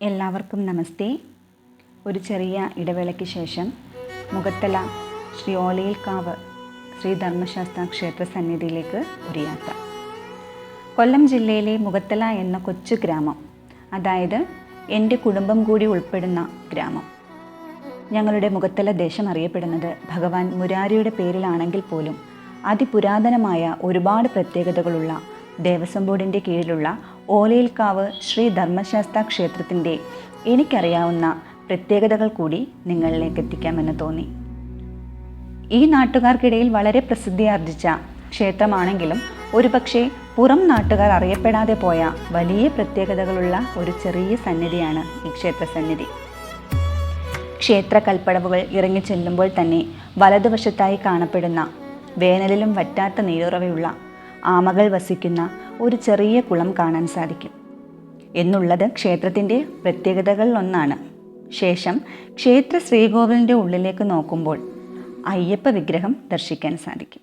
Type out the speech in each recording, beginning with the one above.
എല്ലാവർക്കും നമസ്തേ. ഒരു ചെറിയ ഇടവേളയ്ക്ക് ശേഷം മുഖത്തല ശ്രീ ഓലയിൽക്കാവ് ശ്രീ ധർമ്മശാസ്ത്ര ക്ഷേത്ര സന്നിധിയിലേക്ക് ഒരു യാത്ര. കൊല്ലം ജില്ലയിലെ മുഖത്തല എന്ന കൊച്ചു ഗ്രാമം അതായത് എന്റെ കുടുംബം കൂടി ഉൾപ്പെടുന്ന ഗ്രാമം. ഞങ്ങളുടെ മുഖത്തല ദേശം അറിയപ്പെടുന്നത് ഭഗവാൻ മുരാരിയുടെ പേരിലാണെങ്കിൽ പോലും അതിപുരാതനമായ ഒരുപാട് പ്രത്യേകതകളുള്ള ദേവസ്വം ബോർഡിന്റെ കീഴിലുള്ള ഓലയിൽക്കാവ് ശ്രീ ധർമ്മശാസ്ത്ര ക്ഷേത്രത്തിന്റെ എനിക്കറിയാവുന്ന പ്രത്യേകതകൾ കൂടി നിങ്ങളിലേക്ക് എത്തിക്കാമെന്ന് തോന്നി. ഈ നാട്ടുകാർക്കിടയിൽ വളരെ പ്രസിദ്ധിയാർജിച്ച ക്ഷേത്രമാണെങ്കിലും ഒരുപക്ഷെ പുറം നാട്ടുകാർ അറിയപ്പെടാതെ പോയ വലിയ പ്രത്യേകതകളുള്ള ഒരു ചെറിയ സന്നിധിയാണ് ഈ ക്ഷേത്ര സന്നിധി ക്ഷേത്ര കൽപ്പടവുകൾ ഇറങ്ങി ചെല്ലുമ്പോൾ തന്നെ വലതുവശത്തായി കാണപ്പെടുന്ന വേനലിലും വറ്റാത്ത നീരുറവയുള്ള ആമകൾ വസിക്കുന്ന ഒരു ചെറിയ കുളം കാണാൻ സാധിക്കും. എന്നുള്ളത് ക്ഷേത്രത്തിന്റെ പ്രത്യേകതകളിൽ ഒന്നാണ് ശേഷം ക്ഷേത്ര ശ്രീകോവിലിന്റെ ഉള്ളിലേക്ക് നോക്കുമ്പോൾ അയ്യപ്പ വിഗ്രഹം ദർശിക്കാൻ സാധിക്കും.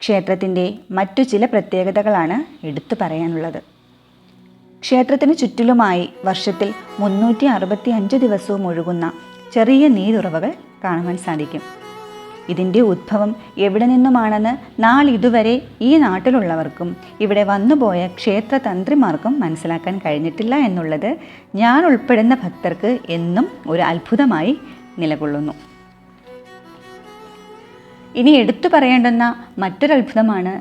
ക്ഷേത്രത്തിന്റെ മറ്റു ചില പ്രത്യേകതകളാണ് എടുത്തു പറയാനുള്ളത്. ക്ഷേത്രത്തിന് ചുറ്റിലുമായി വർഷത്തിൽ മുന്നൂറ്റി അറുപത്തി അഞ്ച് ദിവസവും ഒഴുകുന്ന ചെറിയ നീരുറവകൾ കാണുവാൻ സാധിക്കും. ഇതിന്റെ ഉദ്ഭവം എവിടെ നിന്നുമാണെന്ന് ഇതുവരെ ഈ നാട്ടിലുള്ളവർക്കും ഇവിടെ വന്നുപോയ ക്ഷേത്ര തന്ത്രിമാർക്കും മനസ്സിലാക്കാൻ കഴിഞ്ഞിട്ടില്ല എന്നുള്ളത് ഞാൻ ഉൾപ്പെടുന്ന ഭക്തർക്ക് എന്നും ഒരു അത്ഭുതമായി നിലകൊള്ളുന്നു. ഇനി എടുത്തു പറയേണ്ടുന്ന മറ്റൊരു അത്ഭുതമാണ്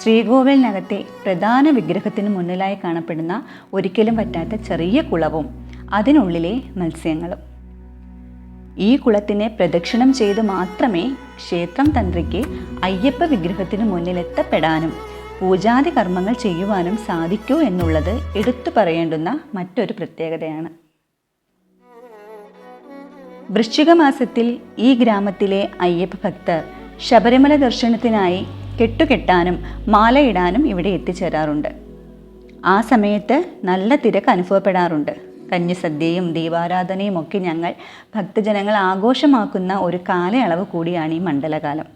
ശ്രീകോവിലിനകത്തെ പ്രധാന വിഗ്രഹത്തിന് മുന്നിലായി കാണപ്പെടുന്ന ഒരിക്കലും പറ്റാത്ത ചെറിയ കുളവും അതിനുള്ളിലെ മത്സ്യങ്ങളും. ഈ കുളത്തിനെ പ്രദക്ഷിണം ചെയ്ത് മാത്രമേ ക്ഷേത്രം തന്ത്രിക്ക് അയ്യപ്പ വിഗ്രഹത്തിന് മുന്നിലെത്തപ്പെടാനും പൂജാതി കർമ്മങ്ങൾ ചെയ്യുവാനും സാധിക്കൂ എന്നുള്ളത് എടുത്തു പറയേണ്ടുന്ന മറ്റൊരു പ്രത്യേകതയാണ്. വൃശ്ചിക മാസത്തിൽ ഈ ഗ്രാമത്തിലെ അയ്യപ്പ ഭക്തർ ശബരിമല ദർശനത്തിനായി കെട്ടുകെട്ടാനും മാലയിടാനും ഇവിടെ എത്തിച്ചേരാറുണ്ട്. ആ സമയത്ത് നല്ല തിരക്ക് അനുഭവപ്പെടാറുണ്ട്. കഞ്ഞിസദ്യയും ദീപാരാധനയും ഒക്കെ ഞങ്ങൾ ഭക്തജനങ്ങൾ ആഘോഷമാക്കുന്ന ഒരു കാലയളവ് കൂടിയാണ് ഈ മണ്ഡലകാലം.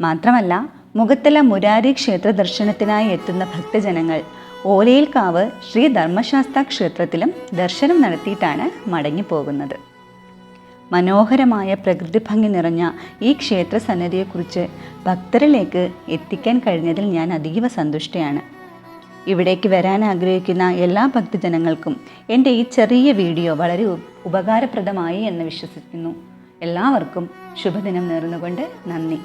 മാത്രമല്ല മുഖത്തല മുരാരി ക്ഷേത്ര ദർശനത്തിനായി എത്തുന്ന ഭക്തജനങ്ങൾ ഓലയിൽക്കാവ് ശ്രീ ധർമ്മശാസ്ത്ര ക്ഷേത്രത്തിലും ദർശനം നടത്തിയിട്ടാണ് മടങ്ങിപ്പോകുന്നത് മനോഹരമായ പ്രകൃതി ഭംഗി നിറഞ്ഞ ഈ ക്ഷേത്ര സന്നദ്ധയെക്കുറിച്ച് ഭക്തരിലേക്ക് എത്തിക്കാൻ കഴിഞ്ഞതിൽ ഞാൻ അതീവ സന്തുഷ്ടയാണ്. ഇവിടേക്ക് വരാൻ ആഗ്രഹിക്കുന്ന എല്ലാ ഭക്തജനങ്ങൾക്കും എന്റെ ഈ ചെറിയ വീഡിയോ വളരെ ഉപകാരപ്രദമായി എന്ന് വിശ്വസിക്കുന്നു. എല്ലാവർക്കും ശുഭദിനം നേർന്നുകൊണ്ട് നന്ദി.